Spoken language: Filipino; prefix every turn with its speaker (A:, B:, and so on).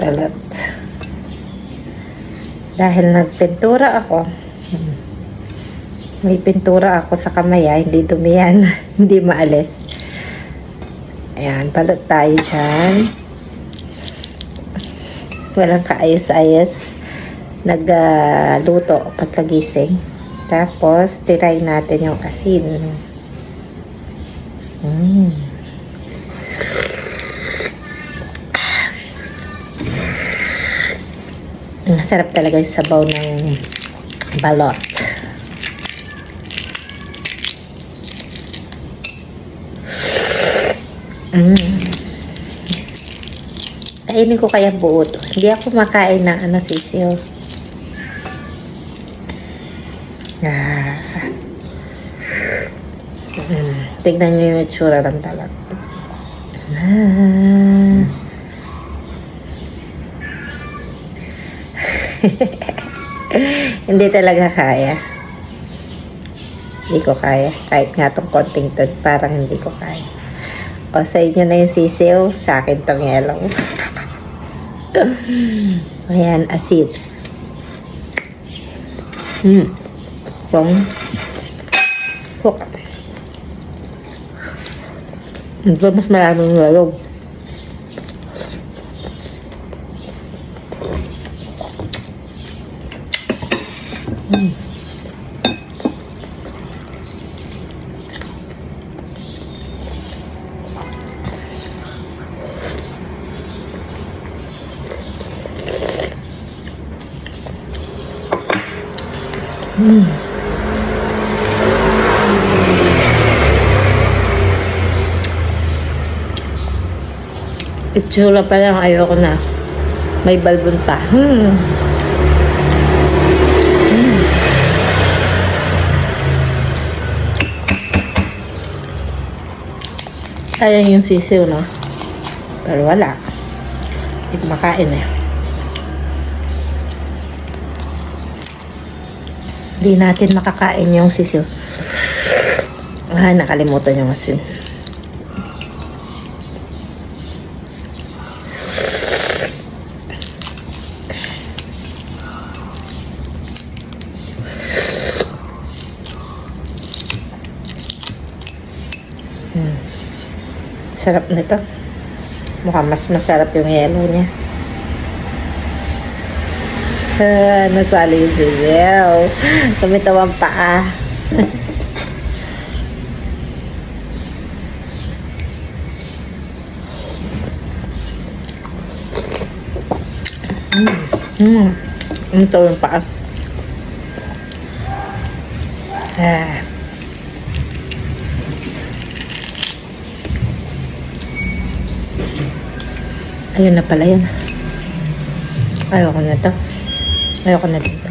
A: Balot. Dahil nagpintura ako, may pintura ako sa kamay, ah, hindi dumi yan, hindi maalis. Ayan, balot tayo dyan. Walang kaayos-ayos. Nagluto pagkagising. Tapos, tiray natin yung asin. Mm. Masarap talaga yung sabaw ng balot. Mm. Kainin ko kaya buo to. Hindi ako makain ng ano sisiyo. Ah. Mm. Tignan niyo yung itsura ng balot. Ah. Hindi talaga kaya. Hindi ko kaya. Kahit nga tong konting to, parang hindi ko kaya. O, sa inyo na yung sisiw, sa akin tong yellow. Ayan, asin. Hmm. Pong. Cook. Ito mas maraming yellow. Mm. Mm. Itsura pa lang, ayoko na. May balbon pa. Hmm. Ayan yung sisiw, no? Pero wala. Hindi ko makain eh. Hindi natin makakain yung sisiw. Ah, nakalimutan yung asin. Sarap nito. Mukhang mas masarap yung yellow niya. Ah, nasali yung siyaw. Tumitaw ang paa. mm. Mm. Tumitaw yung paa. Ah. Ayun na pala yan. Ayoko na to. Ayoko na dito.